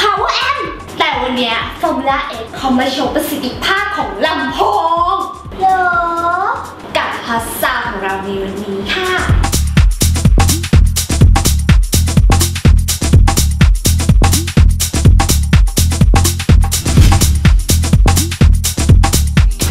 Power Amp แต่วันเนี้ย Formula X เขามาโชว์ประสิทธิภาพของลำโพงเหรอกับพัสซาของเราในวันนี้ค่ะ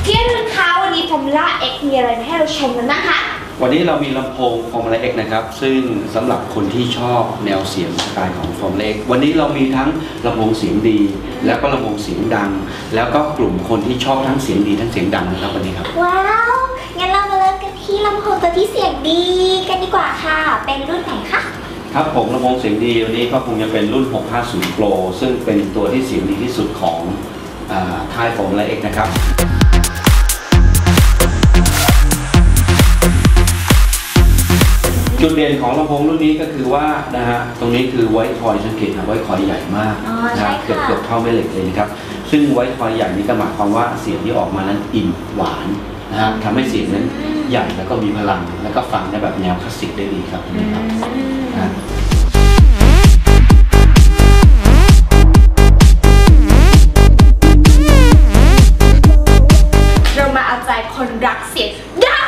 พี่อรุณคะวันนี้ Formula X มีอะไรมาให้เราชมกันนะคะ วันนี้เรามีลำโพงฟอร์ม u l เ X นะครับ ซึ่งสำหรับคนที่ชอบแนวเสียงสไตล์ของฟอร์ม u l เ X วันนี้เรามีทั้งลำโพงเสียงดี แล้วก็ลำโพงเสียงดัง แล้วก็กลุ่มคนที่ชอบทั้งเสียงดีทั้งเสียงดังนะครับวันนี้ครับ ว้าว งั้นเรามาเริ่มกันที่ลำโพงตัวที่เสียงดีกันดีกว่าค่ะ เป็นรุ่นไหนคะ ครับผมลำโพงเสียงดีวันนี้ก็คงจะเป็นรุ่น 650 Pro ซึ่งเป็นตัวที่เสียงดีที่สุดของอาค่ายฟอร์ม u l เ X นะครับ จุดเด่นของลำโพงรุ่นนี้ก็คือว่านะฮะตรงนี้คือไวท์คอยสังเกตนะไวท์คอยใหญ่มากอ๋อนะใช่ฮะค่ะ เกือบเกือบเท่าแม่เหล็กเลยนะครับซึ่งไวท์คอยใหญ่นี้ก็หมายความว่าเสียงที่ออกมานั้นอิ่มหวานนะฮะทำให้เสียงนั้นใหญ่แล้วก็มีพลัง แล้วก็ฟังได้แบบแนวคลาสสิกได้ดีครับนะครับนะฮะ เรามาเอาใจคนรักเสียงดั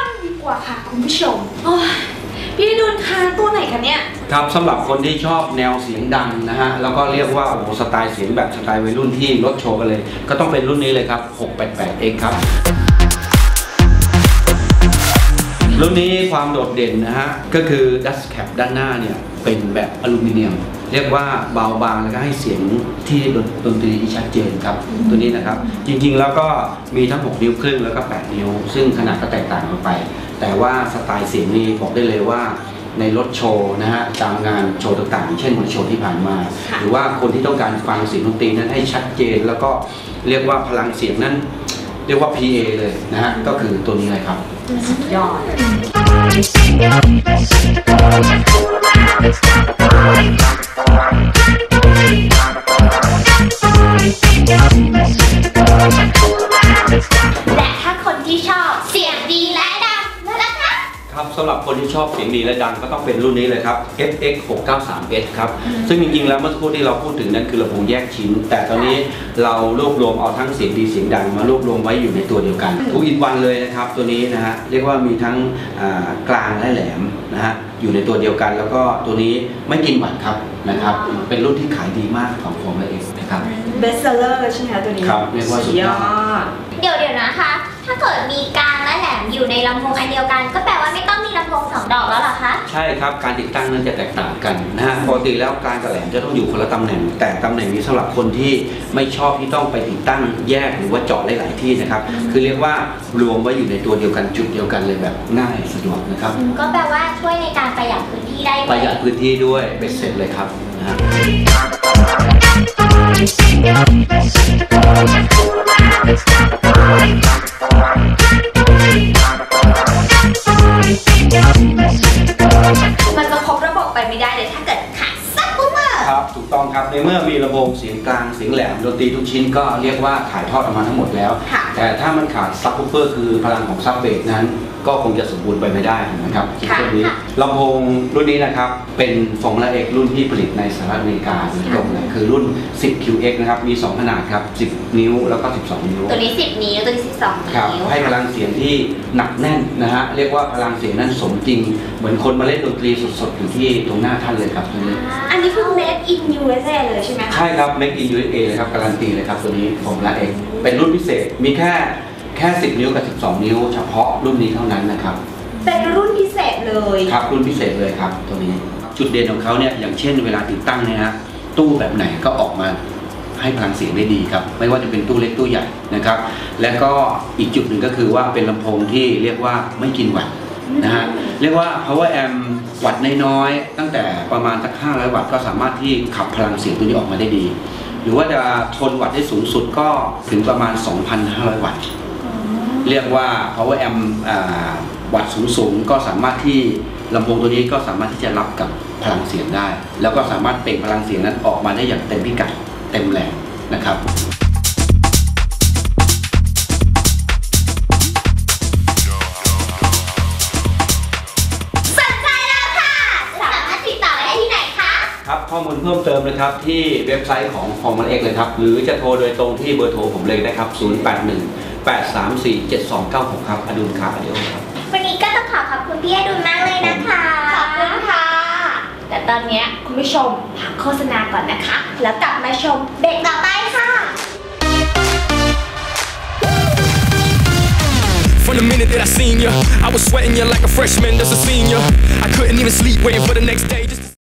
งดีกว่าค่ะคุณผู้ชม โอ้ยพี่ดุลคะตัวไหนคะเนี่ย ครับสำหรับคนที่ชอบแนวเสียงดังนะฮะ แล้วก็เรียกว่าโอ้โหสไตล์เสียงแบบสไตล์วัยรุ่นที่รถโชว์กันเลย ก็ต้องเป็นรุ่นนี้เลยครับ 688X ครับ รุ่นนี้ความโดดเด่นนะฮะ ก็คือ dust cap ด้านหน้าเนี่ย เป็นแบบอลูมิเนียม เรียกว่าเบาบางแล้วก็ให้เสียงที่ดนดนตรีที่ชัดเจนครับ ตัวนี้นะครับ จริงๆแล้วก็มีทั้ง 6 นิ้วครึ่งแล้วก็ 8 นิ้ว ซึ่งขนาดก็แตกต่างกันไป แต่ว่าสไตล์เสียงนี้บอกได้เลยว่าในรถโชว์นะฮะตามงานโชว์ต่างๆ เช่นมอเตอร์โชว์ที่ผ่านมาค่ะหรือว่าคนที่ต้องการฟังเสียงดนตรีนั้นให้ชัดเจน แล้วก็เรียกว่าพลังเสียงนั้น เรียกว่า PA เลยนะฮะก็คือตัวนี้เลยครับยอด ชอบเสียงดีและดังก็ต้องเป็นรุ่นนี้เลยครับ FX 693S ครับ ซึ่งจริงๆ แล้วเมื่อสักครู่ที่เราพูดถึงนั้นคือลำโพงแยกชิ้น แต่ตอนนี้เรารวบรวมเอาทั้งเสียงดีเสียงดังมารวบรวมไว้อยู่ในตัวเดียวกันทุกอินวันเลยนะครับตัวนี้นะฮะเรียกว่ามีทั้งอ่ากลางและแหลมนะฮะอยู่ในตัวเดียวกัน แล้วก็ตัวนี้ไม่กินหวัดครับนะครับเป็นรุ่นที่ขายดีมากของฟอร์มเอสนะครับ เบสเซอร์เลยใช่ไหมคะตัวนี้ครับเรียกว่าสุดยอดดเดี๋ยวเดี๋ยวนะคะ ถ้าเกิดมีกลางและแหลมอยู่ในลำโพงอันเดียวกัน ก็แปลว่าไม่ต้องมีลำโพงสองดอกแล้วเหรอคะ ใช่ครับ การติดตั้งนั้นจะแตกต่างกันนะฮะปกติแล้วการกับแหลมจะต้องอยู่คนละตำแหน่ง แต่ตำแหน่งนี้สำหรับคนที่ไม่ชอบที่ต้องไปติดตั้งแยกหรือว่าเจาะหลายๆที่นะครับ คือเรียกว่ารวมไว้อยู่ในตัวเดียวกันจุดเดียวกันเลยแบบง่ายสะดวกนะครับ ก็แปลว่าช่วยในการประหยัดพื้นที่ได้ประหยัดพื้นที่ด้วยเบ็ดเสร็จเลยครับนะฮะ มันจะครบระบบไปไม่ได้เลยถ้าเกิดขาดซับปุ๊บอะครับถูกต้องครับในเมื่อมีลำโพงเสียงกลางเสียงแหลมดนตรีทุกชิ้นก็เรียกว่าถ่ายทอดออกมาทั้งหมดแล้ว ค่ะ แต่ถ้ามันขาดซับ w ูเปอร์คือพลังของซับเบสนั้น ก็คงจะสมบูรณ์ไปไม่ได้นะครับคิดเช่นนี้ลำโพงรุ่นนี้นะครับ เป็นฟอร์มูล่าเอกรุ่นที่ผลิตในสหรัฐอเมริกาโดยตรงเลยคือรุ่น 10QX นะครับ มี 2 ขนาดครับ 10 นิ้วแล้วก็ 12 นิ้ว ตัวนี้ 10 นิ้ว ตัวนี้ 12ครับนิ้วให้พลังเสียงที่หนักแน่นนะฮะ เรียกว่าพลังเสียงนั้นสมจริง เหมือนคนมาเล่นดนตรีสดๆ อยู่ที่ตรงหน้าท่านเลยครับตัวนี้ อันนี้คือ made in USA เลยใช่ไหมคะใช่ครับ Make in USA เลยครับ การันตีเลยครับตัวนี้ฟอร์มูล่าเอกเป็นรุ่นพิเศษ มีแค่แค่ 10 นิ้วกับ 12 นิ้ว เฉพาะรุ่นนี้เท่านั้นนะครับ เป็นรุ่นพิเศษเลยครับรุ่นพิเศษเลยครับตัวนี้ จุดเด่นของเขาเนี่ยอย่างเช่นเวลาติดตั้งเนี่ยฮะตู้แบบไหนก็ออกมาให้พลังเสียงได้ดีครับ ไม่ว่าจะเป็นตู้เล็กตู้ใหญ่นะครับ และก็อีกจุดหนึ่งก็คือว่าเป็นลำโพงที่เรียกว่าไม่กินวัตต์นะฮะเรียกว่า power amp วัตต์น้อยๆตั้งแต่ประมาณสัก500 วัตต์ก็สามารถที่ขับพลังเสียงตัวนี้ออกมาได้ดี หรือว่าจะทนวัตต์ได้สูงสุดก็ถึงประมาณ 2,500 วัตต์ เรียกว่า power amp อ่าวัตต์สูงๆ ก็สามารถที่ลำโพงตัวนี้ก็สามารถที่จะรับกับพลังเสียงได้ แล้วก็สามารถเปล่งพลังเสียงนั้นออกมาได้อย่างเต็มพิกัดเต็มแรงนะครับสนใจแล้วค่ะสามารถติดต่อได้ที่ไหนคะครับข้อมูลเพิ่มเติมนะครับที่เว็บไซต์ของ h o r m o n X เลยครับ หรือจะโทรโดยตรงที่เบอร์โทรผมเลยนะครับ 081 834 7296 ครับอดุลครับอเดียวครับ วันนี้ก็ต้องขอขอบคุณพี่อดุลมากเลยนะคะขอบคุณค่ะ แต่ตอนเนี้ยคุณผู้ชมพักโฆษณาก่อนนะคะ แล้วกลับมาชมเบรกต่อไปค่ะ From the minute that I seen you, I was sweating you like a freshman that's a senior. I couldn't even sleep waiting for the next day. Just